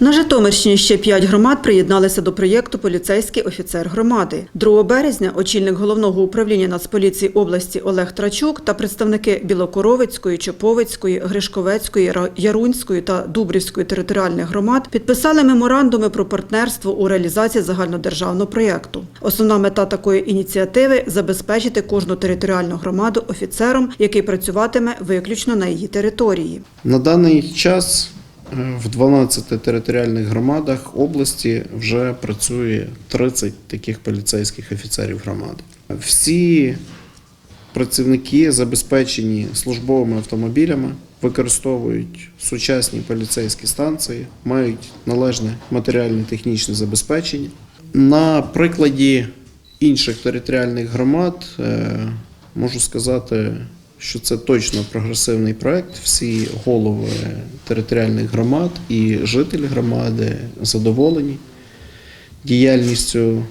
На Житомирщині ще п'ять громад приєдналися до проєкту Поліцейський офіцер громади. 2 березня очільник головного управління Нацполіції області Олег Трачук та представники Білокоровицької, Чоповицької, Гришковецької, Ярунської та Дубрівської територіальних громад підписали меморандуми про партнерство у реалізації загальнодержавного проєкту. Основна мета такої ініціативи забезпечити кожну територіальну громаду офіцером, який працюватиме виключно на її території. На даний час в 12 територіальних громадах області вже працює 30 таких поліцейських офіцерів громади. Всі працівники забезпечені службовими автомобілями, використовують сучасні поліцейські станції, мають належне матеріально-технічне забезпечення. На прикладі інших територіальних громад е, можу сказати, що це точно прогресивний проект. Всі голови територіальних громад і жителі громади задоволені діяльністю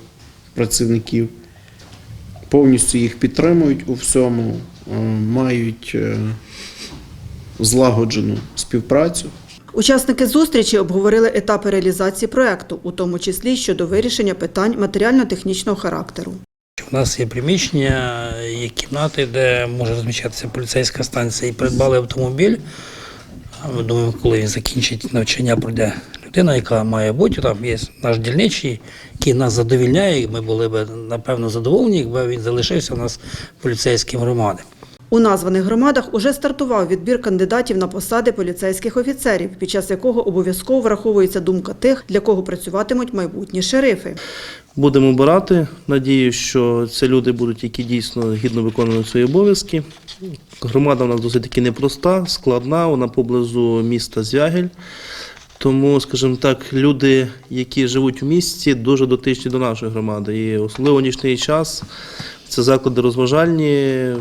працівників, повністю їх підтримують у всьому, е, мають е, злагоджену співпрацю. Учасники зустрічі обговорили етапи реалізації проекту, у тому числі щодо вирішення питань матеріально-технічного характеру. У нас є приміщення, є кімнати, де може розміщатися поліцейська станція і придбали автомобіль. Ми думаємо, коли він закінчить навчання, пройде людина, яка має бути. Там є наш дільничий, який нас задовільняє. Ми були б напевно задоволені, якби він залишився у нас поліцейським громади. У названих громадах уже стартував відбір кандидатів на посади поліцейських офіцерів, під час якого обов'язково враховується думка тих, для кого працюватимуть майбутні шерифи. Будемо обирати. Надію, що це люди будуть, які дійсно гідно виконують свої обов'язки. Громада у нас досить таки непроста, складна, вона поблизу міста Звягель. Тому, скажімо так, люди, які живуть у місті, дуже дотичні до нашої громади. І особливо нічний час це заклади розважальні,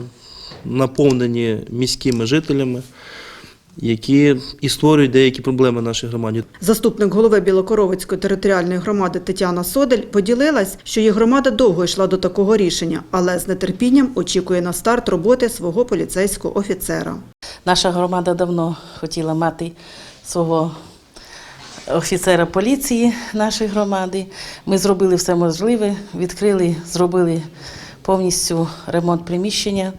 наповнені міськими жителями, які і створюють деякі проблеми нашій громаді. Заступник голови Білокоровицької територіальної громади Тетяна Содель поділилась, що її громада довго йшла до такого рішення, але з нетерпінням очікує на старт роботи свого поліцейського офіцера. Наша громада давно хотіла мати свого офіцера поліції нашої громади. Ми зробили все можливе, відкрили, зробили повністю ремонт приміщення,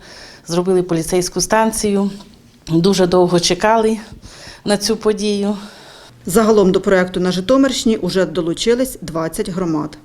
зробили поліцейську станцію. Дуже довго чекали на цю подію. Загалом до проекту на Житомирщині уже долучились 20 громад.